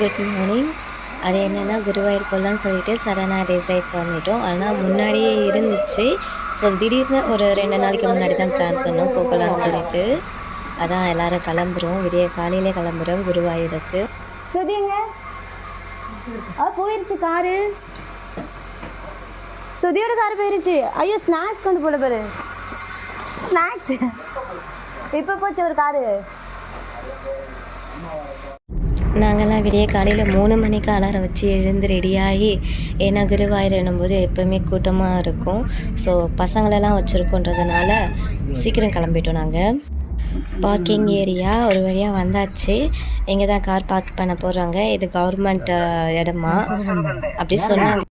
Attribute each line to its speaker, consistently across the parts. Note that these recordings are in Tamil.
Speaker 1: குட் மார்னிங் அது என்னென்னா குருவாயூர் போகலான்னு சொல்லிட்டு சடனாக டிசைட் பண்ணிட்டோம். ஆனால் முன்னாடியே இருந்துச்சு. ஸோ திடீர்னு ஒரு ரெண்டு நாளைக்கு முன்னாடி தான் பிளான் பண்ணோம் போகலான்னு சொல்லிட்டு. அதான் எல்லாரும் கிளம்புறோம். விடிய காலையிலே கிளம்புறோம் குருவாயூருக்கு.
Speaker 2: சுதிங்க. ஆ போயிருச்சு காரு. சுதியோட கார் போயிருச்சு. ஐயோ ஸ்நாக்ஸ் கொண்டு போல பாரு. ஸ்நாக்ஸ் இப்போ போச்சு ஒரு காரு.
Speaker 1: நாங்கள்லாம் விடிய காலையில் மூணு மணிக்கு அலாரம் வச்சு எழுந்து ரெடியாகி ஏன்னா குருவாயிரம் போது எப்போவுமே கூட்டமாக இருக்கும். ஸோ பசங்களெல்லாம் வச்சுருக்கோன்றதுனால சீக்கிரம் கிளம்பிட்டோம் நாங்கள் பார்க்கிங் ஏரியா ஒரு வழியாக வந்தாச்சு. இங்கே தான் கார் பார்க் பண்ண போகிறாங்க இது கவர்மெண்ட் இடமா? அப்படி சொன்னாங்க.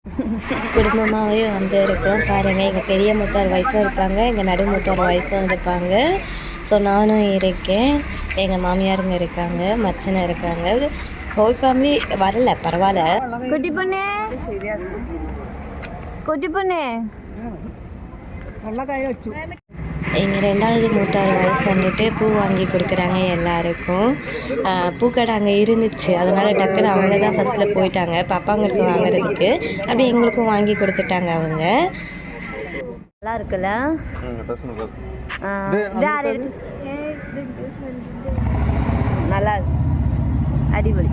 Speaker 1: குடும்பமாகவே வந்து இருக்கோம். பாருங்கள் எங்கள் பெரிய மூத்தார் ஒய்ஃபும் இருப்பாங்க. எங்கள் நடு மூத்தார் ஒய்ஃபும் இருப்பாங்க. ஸோ நானும் இருக்கேன். எங்கள் மாமியாருங்க இருக்காங்க மச்சனை இருக்காங்க. ஹோல் ஃபேமிலி வரல பரவாயில்ல.
Speaker 2: குட்டி பொண்ணு. குட்டி பொண்ணு.
Speaker 1: எங்கள் ரெண்டாவது மூத்தார் ஒய்ஃப் வந்துட்டு பூ வாங்கி கொடுக்குறாங்க எல்லாருக்கும். பூக்கடை அங்கே இருந்துச்சு. அதனால டக்குன்னு அவங்க தான் ஃபஸ்ட்டில் போயிட்டாங்க. பாப்பாங்களுக்கு வாங்குறதுக்கு. அப்படியே எங்களுக்கும் வாங்கி கொடுத்துட்டாங்க அவங்க.
Speaker 2: நல்லா இருக்குல்ல? நல்லா. அடிபொலி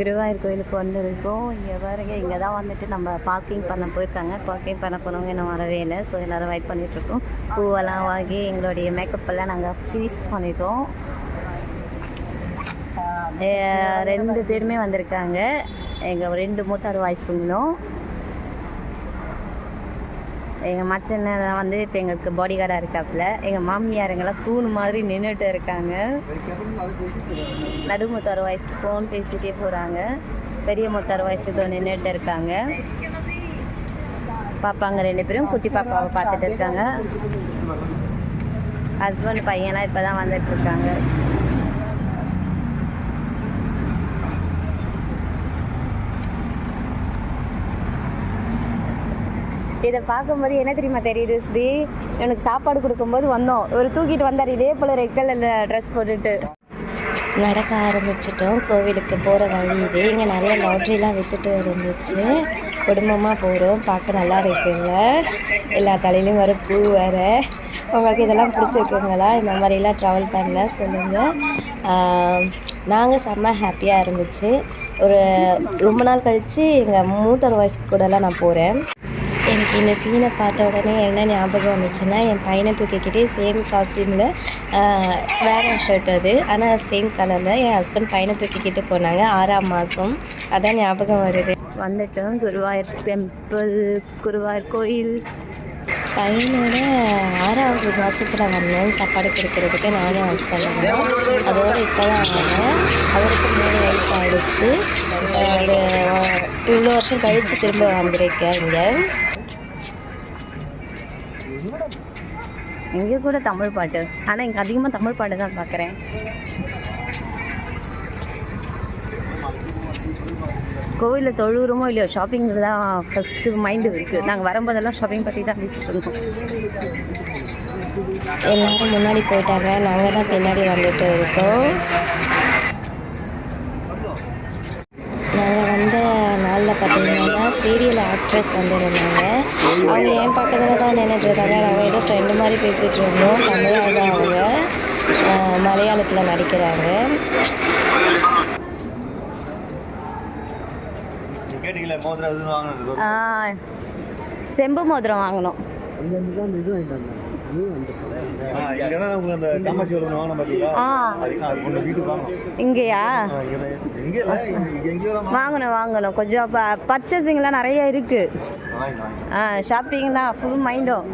Speaker 2: குருவாயூர் கோயிலுக்கு வந்திருக்கோம். இங்கே பாருங்க இங்கே தான் வந்துட்டு நம்ம பார்க்கிங் பண்ண போயிருக்காங்க. பார்க்கிங் பண்ண போனவங்க இன்னும் வரவே இல்லை. ஸோ எல்லோரும் வெயிட் பண்ணிகிட்ருக்கோம் பூவெல்லாம் வாங்கி எங்களுடைய மேக்கப் எல்லாம் நாங்கள் ஃபினிஷ் பண்ணிட்டோம். ரெண்டு பேருமே வந்திருக்காங்க. எங்கள் ரெண்டு மூத்தார் வாய்ஸுங்களும் எங்கள் மச்சன் வந்து இப்போ எங்களுக்கு பாடி கார்டாக இருக்காப்புல. எங்கள் மாமியாருங்கெல்லாம் தூண் மாதிரி நின்றுட்டு இருக்காங்க. நடுமுத்தார் ஒய்ஃப் ஃபோன் பேசிகிட்டே போகிறாங்க பெரிய முத்தார் ஒய்ஃப் இதோ நின்றுட்டு இருக்காங்க. பாப்பாங்க ரெண்டு பேரும் குட்டி பாப்பாவை பார்த்துட்டு இருக்காங்க. ஹஸ்பண்ட் பையன்லாம் இப்போ தான் வந்துட்டு இருக்காங்க. இதை பார்க்கும்போது என்ன தெரியுமா தெரியுது ஸ்ரீ? எனக்கு சாப்பாடு கொடுக்கும்போது வந்தோம். ஒரு தூக்கிட்டு வந்தார் இதே போல் ரெட் கலரில் ட்ரெஸ் போட்டுட்டு.
Speaker 1: நடக்க ஆரம்பிச்சிட்டோம். கோவிலுக்கு போகிற வழி இது. இங்கே நிறைய லாட்ரிலாம் வித்துட்டு இருந்துச்சு. குடும்பமாக போகிறோம் பார்க்க நல்லா இருக்குங்க. எல்லா தலையிலையும் வர பூ வர உங்களுக்கு இதெல்லாம் பிடிச்சிருக்குங்களா? இந்த மாதிரிலாம் ட்ராவல் பண்ண சொல்லுங்கள் நாங்கள் செம்ம ஹாப்பியாக இருந்துச்சு. ஒரு ரொம்ப நாள் கழித்து எங்கள் மூத்தர் ஒய்ஃப் கூடலாம் நான் போகிறேன் இந்த சீனை பார்த்த உடனே என்ன ஞாபகம் வந்துச்சுன்னா என் பையனை தூக்கிக்கிட்டே சேம் காஸ்டியூமில் வேறு ஷர்ட் அது. ஆனால் சேம் கலரில் என் ஹஸ்பண்ட் பையனை தூக்கிக்கிட்டு போனாங்க ஆறாம் மாதம் அதான் ஞாபகம் வருது.
Speaker 2: வந்துட்டோம். குருவாயூர் டெம்பிள் குருவாயூர் கோயில்.
Speaker 1: பையனோட ஆறாவது மாதத்தில் வந்தேன். சாப்பாடு கொடுக்கறதுக்கு நானும் ஹஸ்பண்டும் அதோட இப்போ தான் வந்தேன். அவருக்கு மூணு வயசு ஆயிடுச்சு. அஹ் ஒரு இவ்வளோ வருஷம் கழித்து திரும்ப வந்திருக்கேன் இங்கே.
Speaker 2: இங்கே கூட தமிழ் பாட்டு. ஆனால் இங்கே அதிகமாக தமிழ் பாட்டு தான் பார்க்குறேன் கோவிலில் தொழுகிறோமோ இல்லையோ ஷாப்பிங் தான் ஃபஸ்ட்டு மைண்டு இருக்குது நாங்கள் வரும்போதெல்லாம் ஷாப்பிங் பற்றி தான் பேசிட்டு இருக்கோம்
Speaker 1: எல்லாரும் முன்னாடி போயிட்டாங்க. நாங்கள் தான் பின்னாடி வந்துட்டு இருக்கோம். நாளில் பார்த்தீங்கன்னா சீரியல் ஆக்ட்ரஸ் வந்துருந்தாங்க அவங்க என் பக்கத்தில் தான் நின்றுட்டு இருக்காங்க. நாங்கள் ஏதோ ஃப்ரெண்டு மாதிரி பேசிகிட்டு இருந்தோம். தமிழாக தான் அவங்க மலையாளத்தில் நடிக்கிறாங்க.
Speaker 2: செம்பு மோதிரம் வாங்கணும். இங்கேயா? வாங்கணும். வாங்கணும் கொஞ்சம் பர்ச்சேசிங்லாம் நிறைய
Speaker 3: வாங்கி.
Speaker 2: ஆ ஷாப்பிங் தான் ஃபுல் மைண்டும்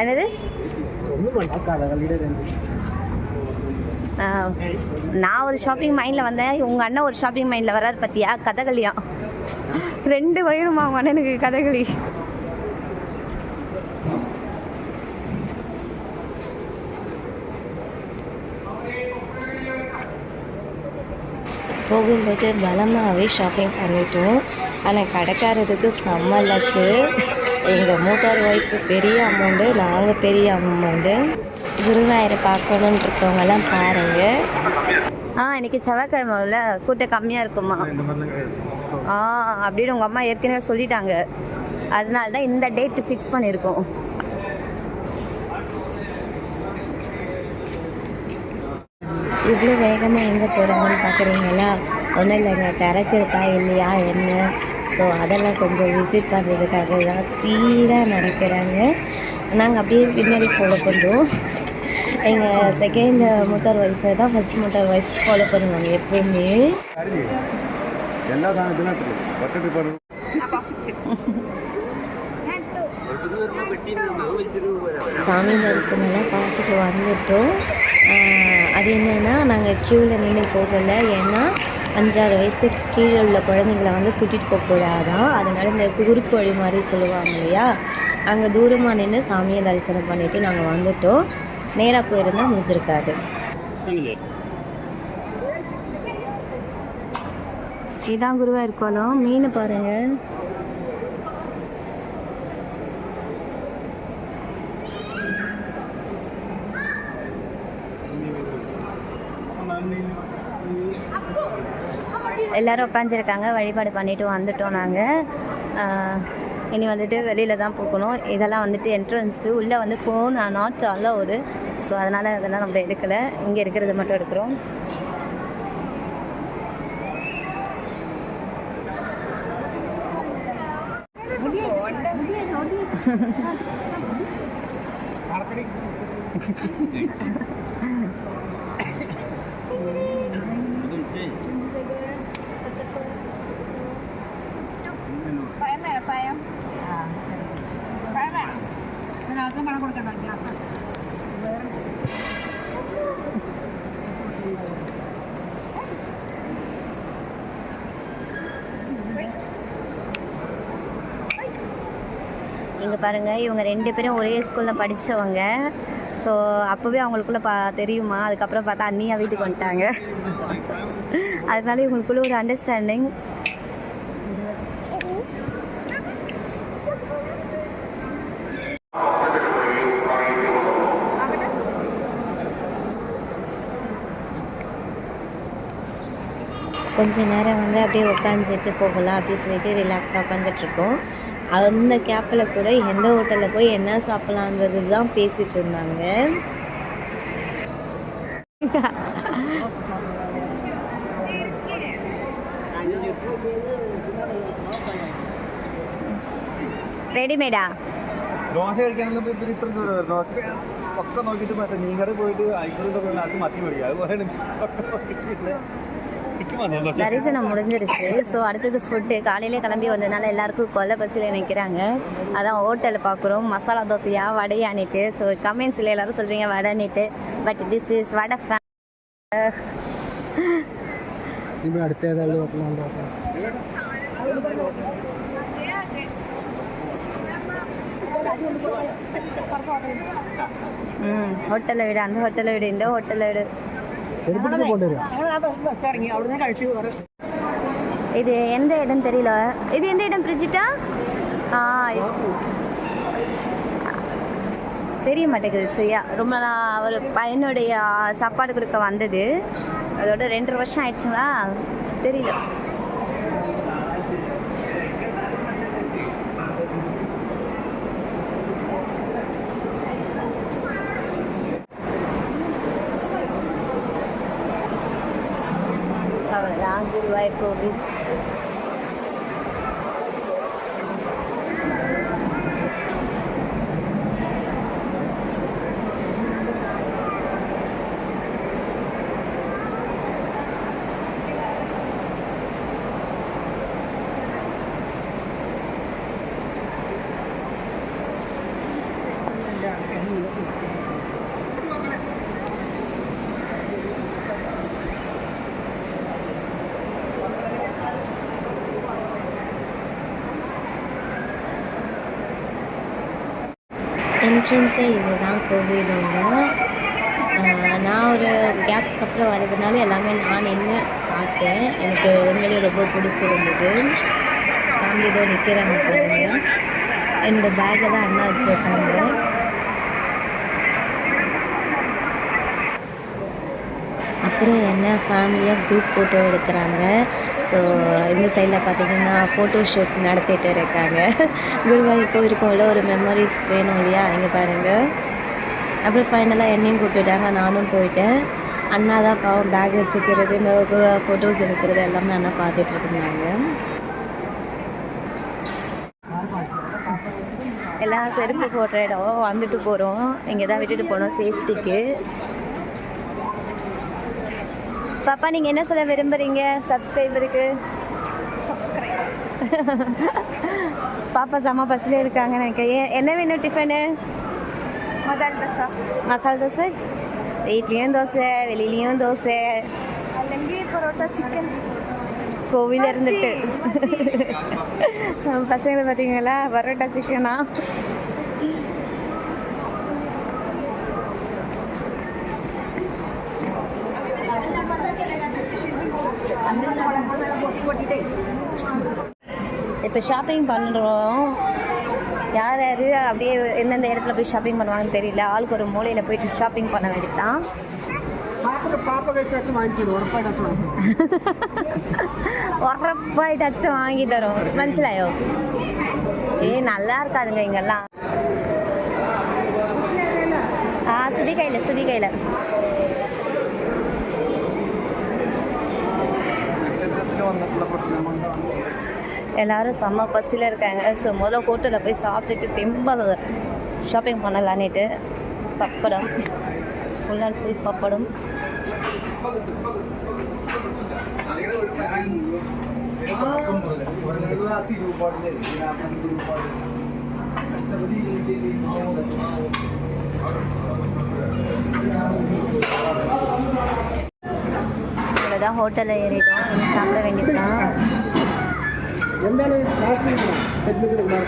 Speaker 2: என்னது? நான் ஒரு ஷாப்பிங் மைண்டில் வந்தேன். உங்கள் அண்ணன் ஒரு ஷாப்பிங் மைண்டில் வராரு பார்த்தியா கதகளியா ரெண்டு வயணுமா உங்கள் அண்ணனுக்கு கதகளி?
Speaker 1: போகும்போது பலமாகவே ஷாப்பிங் பண்ணிட்டோம். ஆனால் கடைக்காரருக்கு செம்ம லக்கு எங்கள் மூத்தார் ஒய்ஃபு பெரிய அமௌண்ட்டு நாங்கள் பெரிய அமௌண்ட்டு குருவாயூரை பார்க்கணுன்னு இருக்கவங்கெல்லாம் பாருங்கள்
Speaker 2: ஆ இன்னைக்கு செவ்வாய்க்கிழமைல கூட்டம் கம்மியாக இருக்குமா. ஆ அப்படின்னு உங்கள் அம்மா ஏற்கனவே சொல்லிட்டாங்க. அதனால தான் இந்த டேட் ஃபிக்ஸ் பண்ணியிருக்கோம்.
Speaker 1: இவ்வளோ வேகமாக எங்கே போகிறாங்கன்னு பார்க்குறீங்களா ஒன்றும் இல்லைங்க. திறக்கிறதா இல்லையா? என்ன? ஸோ அதெல்லாம் கொஞ்சம் விசிட் பண்ணுறதுக்காக தான் ஸ்பீடாக நடக்கிறாங்க நாங்கள் அப்படியே பின்னாடி ஃபாலோ பண்ணுறோம் எங்கள் செகண்ட் மோட்டார் ஒய்ஃபை தான் ஃபஸ்ட் மோட்டார் ஒய்ஃப் ஃபாலோ பண்ணுவாங்க எப்போவுமே. சாமி தரிசனம்லாம் பார்த்துட்டு வந்துட்டோம். அது என்னென்னா நாங்கள் க்யூவில் நின்று போகலை. ஏன்னா அஞ்சாறு வயசு கீழே உள்ள குழந்தைங்கள வந்து கூட்டிகிட்டு போகக்கூடாதான் அதனால் இந்த குறுக்கு வழி மாதிரி சொல்லுவாங்க இல்லையா? அங்கே தூரமாக நின்று சாமியை தரிசனம் பண்ணிவிட்டு நாங்கள் வந்துட்டோம். நேராக போயிருந்தால் முடிஞ்சிருக்காது.
Speaker 2: இதான் குருவாக கோலம் மீன் பாருங்கள் எல்லாரும் உட்காந்துருக்காங்க வழிபாடு பண்ணிட்டு வந்துட்டோம் நாங்கள் இனி வந்துட்டு வெளியில் தான் போகணும் இதெல்லாம் வந்துட்டு என்ட்ரன்ஸு உள்ளே வந்து ஃபோன் நாட் ஒரு ஸோ அதனால் அதெல்லாம் நம்ம எடுக்கலை. இங்கே இருக்கிறது மட்டும் எடுக்கிறோம். இங்கே பாருங்கள் இவங்க ரெண்டு பேரும் ஒரே ஸ்கூலில் படித்தவங்க ஸோ அப்போவே அவங்களுக்குள்ள பா தெரியுமா? அதுக்கப்புறம் பார்த்தா அண்ணியா வீட்டுக்கு வந்துட்டாங்க. அதனால இவங்களுக்குள்ள ஒரு அண்டர்ஸ்டாண்டிங்
Speaker 1: கொஞ்ச நேரம் வந்து அப்படியே உட்காந்துட்டு போகலாம் அப்படின்னு சொல்லிட்டு ரிலாக்ஸாக உட்காந்துட்ருக்கோம் அந்த கேப்பில் கூட எந்த ஹோட்டலில் போய் என்ன சாப்பிட்லான்றது தான் பேசிகிட்டு இருந்தாங்க
Speaker 2: റെഡിമെയ്ഡാ
Speaker 3: ദോശ കഴിക്കാനുള്ള ഇത്തിരി ഇത്ര ദൂരം വരുന്നു ഒക്കെ ഒക്കെ നോക്കിയിട്ട് മറ്റേ മീൻകട പോയിട്ട് ആയിക്കോട്ടെ പോയി അത് മത്തി മേടിക്കുക അതുപോലെ എനിക്ക് മസാല ദോശ
Speaker 2: தரிசனம் முடிஞ்சிருச்சு. ஸோ அடுத்தது ஃபுட்டு காலையிலே கிளம்பி வந்ததுனால எல்லாருக்கும் கொல்ல பசியில் நினைக்கிறாங்க. அதான் ஹோட்டலில் பார்க்குறோம். மசாலா தோசையாக தோசையா வடையானிட்டு ஸோ கமெண்ட்ஸில் எல்லாரும் சொல்கிறீங்க வடை வடைனிட்டு பட் திஸ் இஸ் வடை
Speaker 3: அடுத்த
Speaker 2: ஏதாவது ஹோட்டலை விட அந்த ஹோட்டலை விட இந்த ஹோட்டலை விட. இது எந்த இடம் தெரியல. இது எந்த இடம் பிரிஜிட்டா ஆ இது- தெரிய மாட்டேங்குது சரியா? ரொம்ப நான் ஒரு பையனுடைய சாப்பாடு கொடுக்க வந்தது. அதோட ரெண்டு வருஷம் ஆயிடுச்சுங்களா? தெரியல. அவ்வளோதான் குருவாயூர் கோவில்
Speaker 1: இதுதான் கோவிலோட நான் ஒரு கேப்க்கு அப்புறம் வர்றதுனால எல்லாமே நான் நின்று பார்த்தேன். எனக்கு உண்மையிலே ரொம்ப பிடிச்சிருந்தது. ஃபேமிலியோட நிற்கிறாங்க பாருங்க. என்னோடய பேக்கை தான் அண்ணா வச்சுருக்காங்க. அப்புறம் என்ன? ஃபேமிலியாக குரூப் ஃபோட்டோ எடுக்கிறாங்க. ஸோ இந்த சைடில் பார்த்தீங்கன்னா ஃபோட்டோ ஷூட் நடத்திட்டு இருக்காங்க. குருவாயூர் போயிருக்கோம்ல ஒரு மெமரிஸ் வேணும் இல்லையா? இங்கே பாருங்கள் அப்புறம் ஃபைனலாக என்னையும் கூப்பிட்டுட்டாங்க நானும் போயிட்டேன். அண்ணா தான் பாவம் பேக் வச்சுக்கிறது இந்த ஃபோட்டோஸ் எடுக்கிறது எல்லாமே அண்ணா பார்த்துட்டு இருந்தாங்க.
Speaker 2: எல்லாம் செருப்பு போடுற இடம் வந்துட்டு போகிறோம் இங்கே தான் விட்டுட்டு போனோம் சேஃப்டிக்கு பாப்பா நீங்கள் என்ன சொல்ல விரும்புகிறீங்க சப்ஸ்கிரைபருக்கு பாப்பா செம்ம பஸ்ஸில் இருக்காங்க நினைக்கிறேன். என்ன வேணும் டிஃபனு மசால் தோசை. மசால் தோசை? வீட்லேயும் தோசை வெளியிலையும் தோசை. பரோட்டா சிக்கன் கோவில் இருந்துட்டு. பசங்களை பார்த்தீங்களா? பரோட்டா சிக்கனா இப்போ ஷாப்பிங் பண்ணுறோம் யார் யார் அப்படியே எந்தெந்த இடத்துல போய் ஷாப்பிங் பண்ணுவாங்கன்னு தெரியல. ஆளுக்கு ஒரு மூலையில் போயிட்டு ஷாப்பிங் பண்ண வேண்டியதான் உரப்பாயிட்டாச்சும் வாங்கி தரும். மனசிலாயோ? ஏ நல்லா இருக்காதுங்க இங்கெல்லாம். ஆ சுதி கையில் சுதி கையில்.
Speaker 3: வந்த
Speaker 2: எல்லாரும் செம்ம பசியில் இருக்காங்க. ஸோ முதல்ல ஹோட்டலில் போய் சாப்பிட்டுட்டு தெம்ப shopping பண்ணலான்னுட்டு pappadam. Full and full pappadam. இதில் தான் ஹோட்டலில் ஏறிட்டோம். சாப்பிட வேண்டியதுதான்.
Speaker 3: എന്താണ് ക്ലാസ്സിൽ സെഗ്മെന്റിൽ വാ.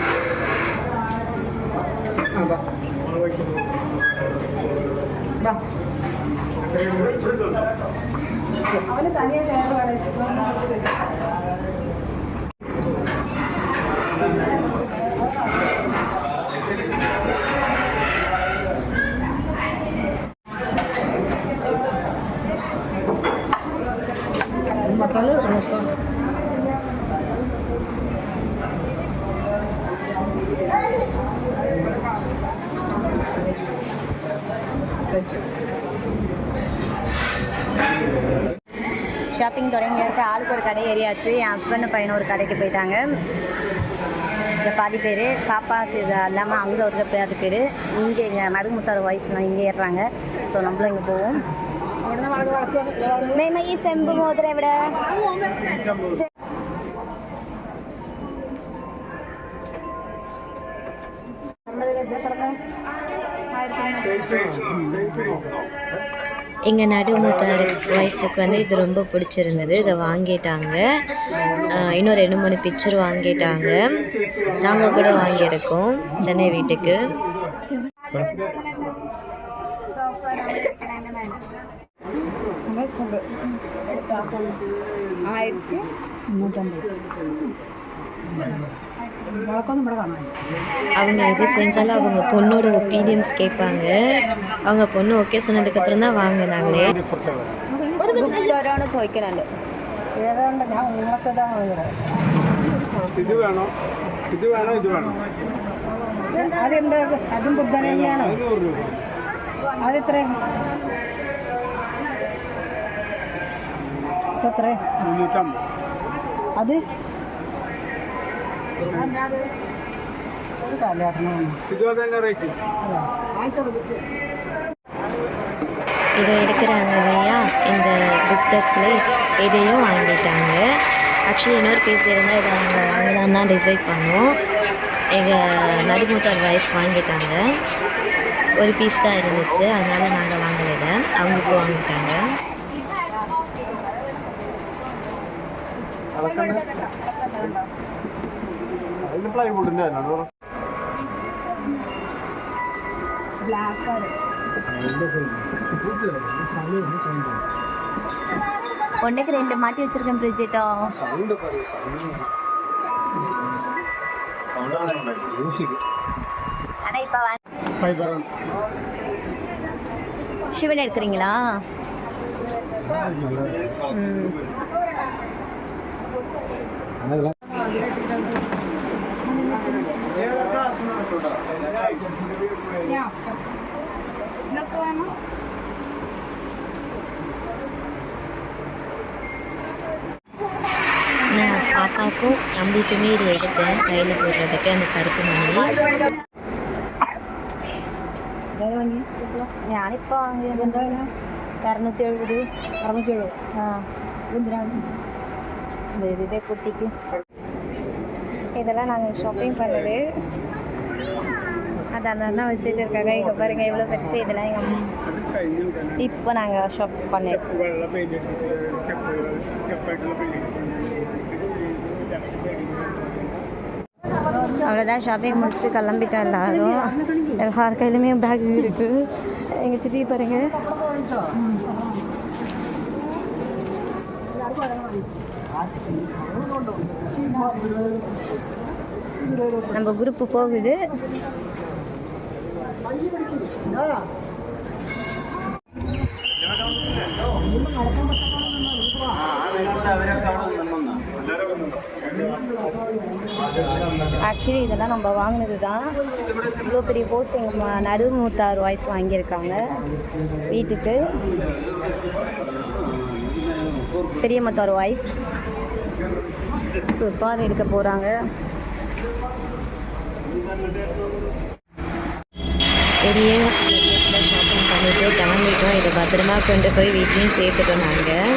Speaker 3: വാ.
Speaker 2: അവന് തനിയെ കയറുവാണ് ஆச்சு என் ஹஸ்பண்ட் பையனும் ஒரு கடைக்கு போயிட்டாங்க. இங்கே பாதி பேர் பாப்பா இது இல்லாமல் அங்கே ஒரு பாதி பேர். இங்கே எங்கள் மருமுத்தார் ஒய்ஃப்லாம் இங்கே ஏறுறாங்க. ஸோ நம்மளும் இங்கே போவோம். மேம் ஈ செம்பு மோதிரை விட ஆயிரத்தி
Speaker 1: எங்கள் நடுமுத்தார் ஒய்ஃபுக்கு வந்து இது ரொம்ப பிடிச்சிருந்தது. இதை வாங்கிட்டாங்க. இன்னும் ரெண்டு மூணு பிக்சர் வாங்கிட்டாங்க. நாங்கள் கூட வாங்கியிருக்கோம் சென்னை வீட்டுக்கு.
Speaker 2: ആയിരത്തി
Speaker 1: அவங்க எது செஞ்சாலும் அவங்க பொண்ணோட ஒப்பீனியன்ஸ் கேட்பாங்க அவங்க பொண்ணு ஓகே சொன்னதுக்கப்புறம் தான் வாங்கினாங்களே
Speaker 2: ഒരു ബുക്ക് ഓരോന്ന് ചോദിക്കുന്നുണ്ട്
Speaker 3: ഏതാണ്ട് ഞാൻ നിങ്ങൾക്ക് ഇതാ വാങ്ങിയത്
Speaker 4: ഇത് വേണോ ഇത് വേണോ ഇത് വേണോ
Speaker 3: അതെന്താ അതും ബുദ്ധന തന്നെയാണോ
Speaker 4: നൂറ് രൂപ
Speaker 3: അതെത്ര എത്ര
Speaker 4: മുന്നൂറ്റമ്പത്
Speaker 3: അത്
Speaker 1: இதை எடுக்கிறாங்க இல்லையா? இந்த புக்தர்ஸில் இதையும் வாங்கிட்டாங்க. ஆக்சுவலி இன்னொரு பேஸ் இருந்தால் இதை அவங்க வாங்கலாம் தான் டிசைட் பண்ணோம். எங்கள் நடுமூட்டார் வைஃப் வாங்கிட்டாங்க. ஒரு பீஸ் தான் இருந்துச்சு. அதனால் நாங்கள் வாங்கலை இதை அவங்களுக்கும் வாங்கிட்டாங்க.
Speaker 4: Thank you. പ്ലൈവുഡിൻ്റെ തന്നെ
Speaker 2: ஒன்றுக்கு ரெண்டு மாட்டி வச்சிருக்கேன் பிரிட்ஜெட்டோ
Speaker 3: മ്യൂസിക്
Speaker 2: ஆனால் இப்போ
Speaker 4: ഫൈബർ
Speaker 2: சிவன் எடுக்கிறீங்களா ம்
Speaker 1: நான் பாப்பாவுக்கும் தம்பிக்குமே இது எடுத்தேன் கையில் போடுறதுக்கு அந்த கருப்பு மணி
Speaker 2: ഞാനിപ്പോൾ വാങ്ങിയത് അറുന്നൂറ്റി എഴുപത് അറുന്നൂറ്റി എഴുപത് ആ എന്തിനാണ് இதே குட்டிக்கு இதெல்லாம் நாங்கள் ஷாப்பிங் பண்ணது அதை அந்த வச்சுட்டு இருக்காங்க. இங்கே பாருங்க எவ்வளோ பெருசு இதெல்லாம் எங்கள் இப்போ நாங்கள் ஷாப்
Speaker 4: பண்ணியிருக்கோம்
Speaker 2: அவ்வளோதான் ஷாப்பிங் முடிச்சுட்டு கிளம்பிட்டோம் எல்லாரும். எல்லார் கையிலுமே பேக் இருக்குது எங்கள் சித்தி பாருங்க. நம்ம குரூப்பு போகுது. ஆக்சுவலி இதெல்லாம் நம்ம வாங்கினது தான் இவ்வளோ பெரிய போஸ்ட் எங்கள் நடுமூத்தார் வாய்ஸ் வாங்கியிருக்காங்க. வீட்டுக்கு. பெரிய மத்தார் ஒய்ஃப் ஸோ பாதை எடுக்க போகிறாங்க
Speaker 1: பெரிய மார்க்கெட்டில் ஷாப்பிங் பண்ணிவிட்டு கிளம்பிட்டோம். இதை பத்திரமா கொண்டு போய் வீட்லேயும் சேர்த்துட்டோம் நாங்கள்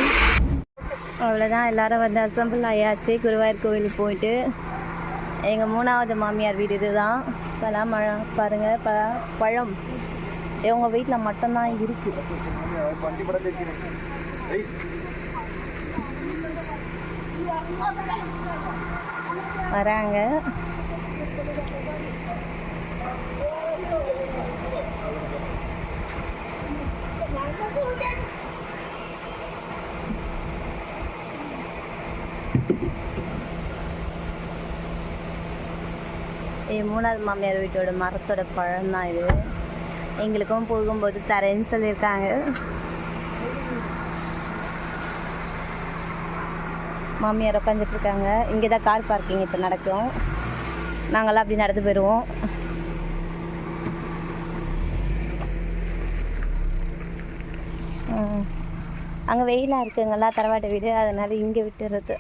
Speaker 2: அவ்வளோதான் எல்லோரும் வந்து அசம்பிள் ஆயாச்சு. குருவாயூர் கோவிலுக்கு போயிட்டு எங்கள் மூணாவது மாமியார் வீடு இது தான் இப்போலாம் மழை பாருங்கள் ப பழம். இவங்க வீட்டில் மட்டும்தான் இருக்குது வராங்க. என் மூணாவது மாமியார் வீட்டோட மரத்தோட பழம் தான் இது. எங்களுக்கும் போகும்போது தரேன்னு சொல்லியிருக்காங்க. மாமியார் உட்காந்துட்டு இருக்காங்க. இங்கே தான் கார் பார்க்கிங் இப்போ நடக்கும். நாங்களாம் அப்படி நடந்து போயிடுவோம் அங்கே வெயிலாக இருக்குங்களா தரவாட்டு வீடு அதனால இங்கே விட்டுறது.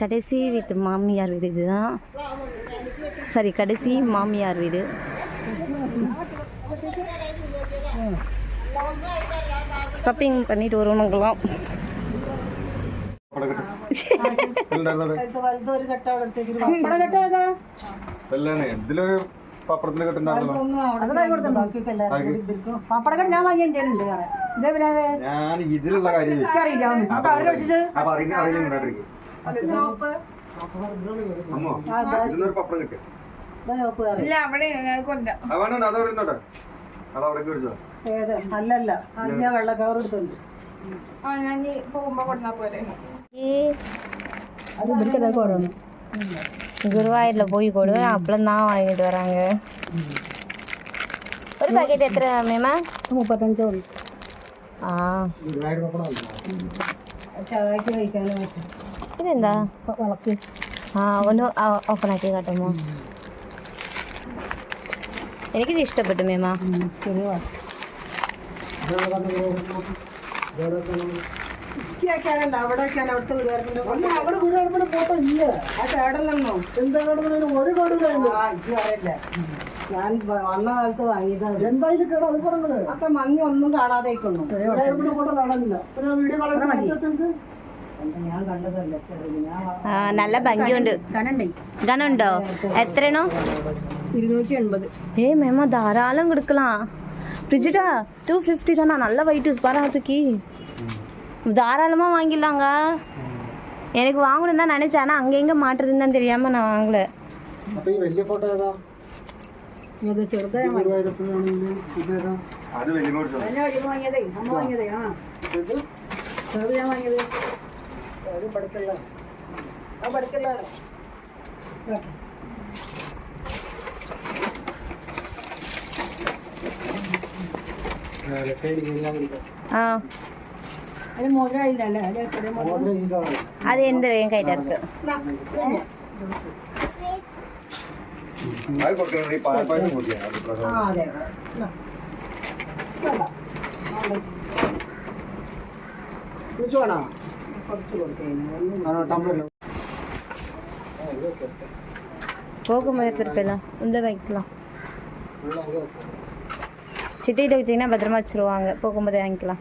Speaker 2: கடைசி வீட்டு மாமியார் வீடு இதுதான். சரி கடைசி மாமியார் வீடு. ஷாப்பிங் பண்ணிட்டு வருவோம்
Speaker 3: അല്ലാണ് ഇതിലൊരു പപ്പടത്തിന് കെട്ടുണ്ടായിരുന്നു
Speaker 5: പപ്പടക്കട ഞാൻ വാങ്ങിയ ഉണ്ട് വേറെ ഇതേ പിന്നെ
Speaker 3: ഞാൻ ഇതിലുള്ള കാര്യം
Speaker 5: എനിക്കറിയില്ല അപ്പൊ അവരെ വെച്ചിട്ട്
Speaker 3: അപ്പൊ അറിയുന്ന അറിയുന്നുണ്ടായിരുന്നു അമ്മോ ഇതിലൊരു പപ്പടം കിട്ടും
Speaker 5: ഇതാ ചോപ്പ് കറി
Speaker 3: അത് വേണ്ട അത് അവിടെ ഇരുന്നോട്ടെ അത് അവിടേക്ക് പിടിച്ചോ
Speaker 5: ഏത് അല്ലല്ല അത് ഞാൻ വെള്ള കവർ എടുത്തുണ്ട് അത് ഇവിടുത്തെ ഓരോന്ന്
Speaker 2: குருவாயூரில் போய் கூட அப்பளம் தான் வாங்கிட்டு வராங்க ஒரு பாக்கெட் எத்தனை மேமா
Speaker 5: മുപ്പത്തഞ്ചോ ഉണ്ട്
Speaker 2: ஆ
Speaker 5: ചായക്ക് കഴിക്കാനും പറ്റും
Speaker 2: இது എന്താ
Speaker 5: വ- വിളക്ക്
Speaker 2: ആ ഒന്ന് ഓപ്പൺ ആക്കി കാട്ടുമോ എനിക്കിത് ഇഷ്ടപ്പെട്ടു മേമ.
Speaker 5: ഞാൻ വന്ന കാലത്ത് വാങ്ങിയതാണ്. എന്തായാലും കേടാ? അത് പറഞ്ഞത് അപ്പൊ മങ്ങി ഒന്നും കാണാതെ കാണാനില്ല.
Speaker 2: വീഡിയോ നല്ല ഭംഗിയുണ്ട്.
Speaker 5: ഗണുണ്ടോ എത്രയാണോ
Speaker 2: ഏ മേമ ധാരാളം കൊടുക്കലാം. ஃப்ரிட்ஜிடா டூ ஃபிஃப்டி தானா நல்ல வெயிட் பரவாயில்லைக்கு தாராளமாக வாங்கிடலாங்க எனக்கு வாங்கணும் தான் நினச்சேன் ஆனால் அங்கே எங்கே மாட்டுறதுன்னு தான் தெரியாமல் நான் வாங்கல அது
Speaker 5: അത് പഠിക്കലാണ്
Speaker 3: ആ
Speaker 5: പഠിക്കലാണ്
Speaker 3: അത് എന്ത് വേഗം കയറ്റെടുക്കും
Speaker 5: വിളിച്ചു വേണോ
Speaker 2: போகும்போது எடுத்துகிட்டு போயிடலாம். உள்ளே வைக்கலாம் சித்திகிட்ட பத்திரமா வச்சுருவாங்க. போகும்போதே வாங்கிக்கலாம்.